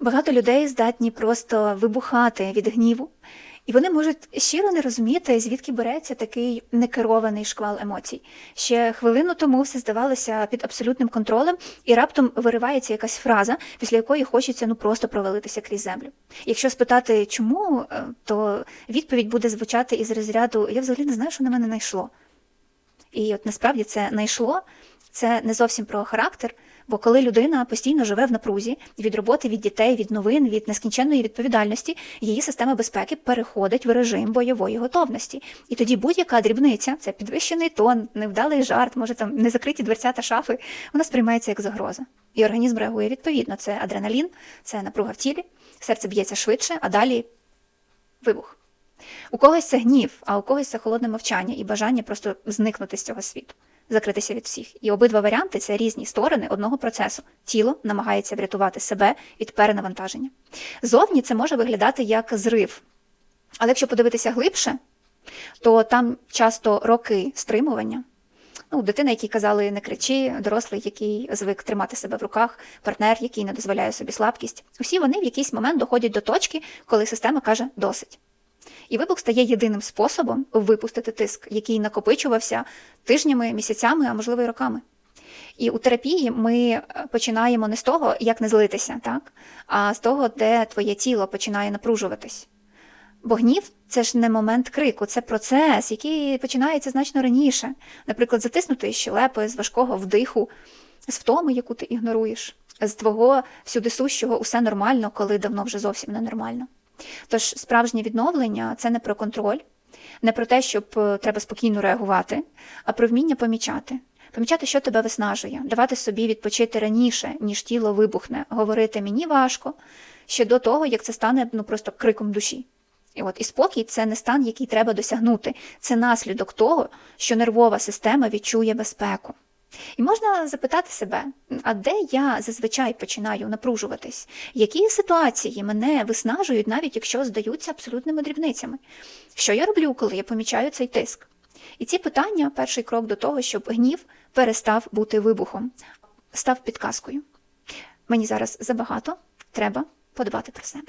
Багато людей здатні просто вибухати від гніву, і вони можуть щиро не розуміти, звідки береться такий некерований шквал емоцій. Ще хвилину тому все здавалося під абсолютним контролем, і раптом виривається якась фраза, після якої хочеться ну просто провалитися крізь землю. Якщо спитати, чому, е, то відповідь буде звучати із розряду Я взагалі не знаю, що на мене найшло. І от насправді це найшло, це не зовсім про характер. Бо коли людина постійно живе в напрузі від роботи, від дітей, від новин, від нескінченної відповідальності, її система безпеки переходить в режим бойової готовності. І тоді будь-яка дрібниця, це підвищений тон, невдалий жарт, може там незакриті дверцята шафи, вона сприймається як загроза. І організм реагує відповідно. Це адреналін, це напруга в тілі, серце б'ється швидше, а далі вибух. У когось це гнів, а у когось це холодне мовчання і бажання просто зникнути з цього світу, закритися від всіх. І обидва варіанти це різні сторони одного процесу. Тіло намагається врятувати себе від перенавантаження. Зовні це може виглядати як зрив. Але якщо подивитися глибше, то там часто роки стримування. Ну, дитина, якій казали не кричи, дорослий, який звик тримати себе в руках, партнер, який не дозволяє собі слабкість. Усі вони в якийсь момент доходять до точки, коли система каже досить. І вибух стає єдиним способом випустити тиск, який накопичувався тижнями, місяцями, а можливо й роками. І у терапії ми починаємо не з того, як не злитися, так? а з того, де твоє тіло починає напружуватись. Бо гнів це ж не момент крику, це процес, який починається значно раніше. Наприклад, затиснутої щелепи, з важкого вдиху, з втоми, яку ти ігноруєш, з твого всюди сущого усе нормально, коли давно вже зовсім ненормально. Тож справжнє відновлення це не про контроль, не про те, щоб е, треба спокійно реагувати, а про вміння помічати. Помічати, що тебе виснажує, давати собі відпочити раніше, ніж тіло вибухне, говорити мені важко ще до того, як це стане ну просто криком душі. І от і спокій це не стан, який треба досягнути, це наслідок того, що нервова система відчує безпеку. І можна запитати себе, а де я зазвичай починаю напружуватись? Які ситуації мене виснажують, навіть якщо здаються абсолютними дрібницями? Що я роблю, коли я помічаю цей тиск? І ці питання перший крок до того, щоб гнів перестав бути вибухом, став підказкою. Мені зараз забагато, треба подбати про себе.